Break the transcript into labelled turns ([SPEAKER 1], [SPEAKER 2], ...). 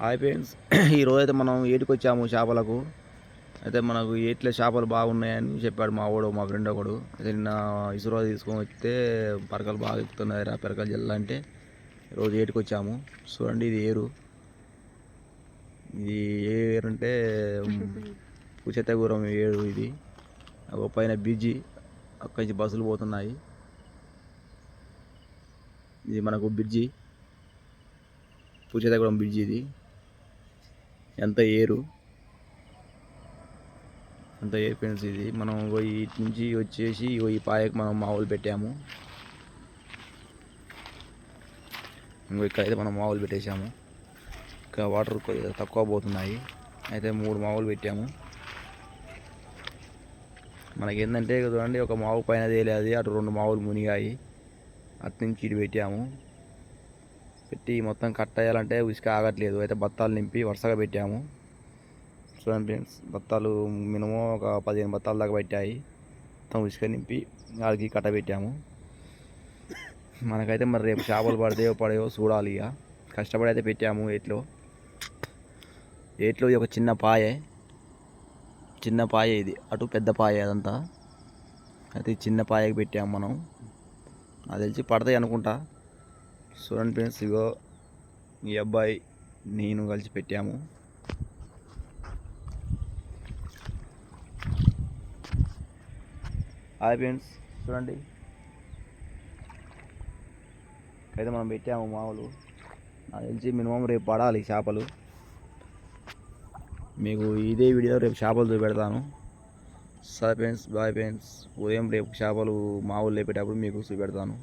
[SPEAKER 1] Hi friends ఈరోజు అయితే మనం ఏటికి వచ్చాము చేపలకు. అయితే మనకు ఏట్ల చేపలు బాగున్నాయని చెప్పాడు మా వాడు మా ఫ్రెండ్ ఒకడు. అయితే నిన్న ఇసురో తీసుకొని వస్తే పరకలు బాగా ఎక్కుతున్నాయి రా పెరకలు జల్లంటే. ఈరోజు ఏటికి వచ్చాము చూడండి ఇది ఏరు. ఇది ఏ ఏరు అంటే కుచెత్తగూరం ఏరు ఇది. ఒక పైన బ్రిడ్జి అక్కడి నుంచి బస్సులు పోతున్నాయి. ఇది మనకు బ్రిడ్జి పూచేతగూడెం బ్రిడ్జి ఇది. ఎంత ఏరు? అంత ఏర్ ఫ్రెండ్స్ ఇది? మనం పోయి ఇటు నుంచి వచ్చేసి ఈ పాయకు మనం మావులు పెట్టాము. ఇంకో ఇక్కడైతే మనం మావులు పెట్టేశాము. ఇక్కడ వాటర్ తక్కువ పోతున్నాయి. అయితే మూడు మావులు పెట్టాము. మనకి ఏంటంటే చూడండి ఒక మావు పైన తేలేదు అటు రెండు మావులు మునిగాయి. అటు నుంచి ఇటు పెట్టాము. పెట్టి మొత్తం కట్ అయ్యాలంటే ఉసుక ఆగట్లేదు. అయితే బత్తాలు నింపి వరుసగా పెట్టాము. చూడండి ఫ్రెండ్స్ బత్తాలు మినిమం ఒక పదిహేను బత్తాల దాకా పెట్టాయి. మొత్తం ఇసుక నింపి ఆడికి కట్ట పెట్టాము. మనకైతే మరి రేపు చేపలు పడతాయో పడేవో చూడాలి ఇక. కష్టపడి అయితే పెట్టాము ఏట్లో. ఏట్లో ఒక చిన్న పాయే. చిన్న పాయ ఇది. అటు పెద్ద పాయ అదంతా. అయితే చిన్న పాయకి పెట్టాము మనం. అది తెలిసి పడతాయి అనుకుంటా. చూడండి ఫ్రెండ్స్ ఇగో ఈ అబ్బాయి నేను కలిసి పెట్టాము. హాయ్ ఫ్రెండ్స్ చూడండి. అయితే మనం పెట్టాము మామూలు. నాకు తెలిసి మినిమం రేపు పడాలి చేపలు. మీకు ఇదే వీడియో రేపు చేపలు చూపెడతాను. సరే ఫ్రెండ్స్ బాయ్ ఫ్రెండ్స్. ఉదయం రేపు చేపలు మామూలు లేపేటప్పుడు మీకు చూపెడతాను.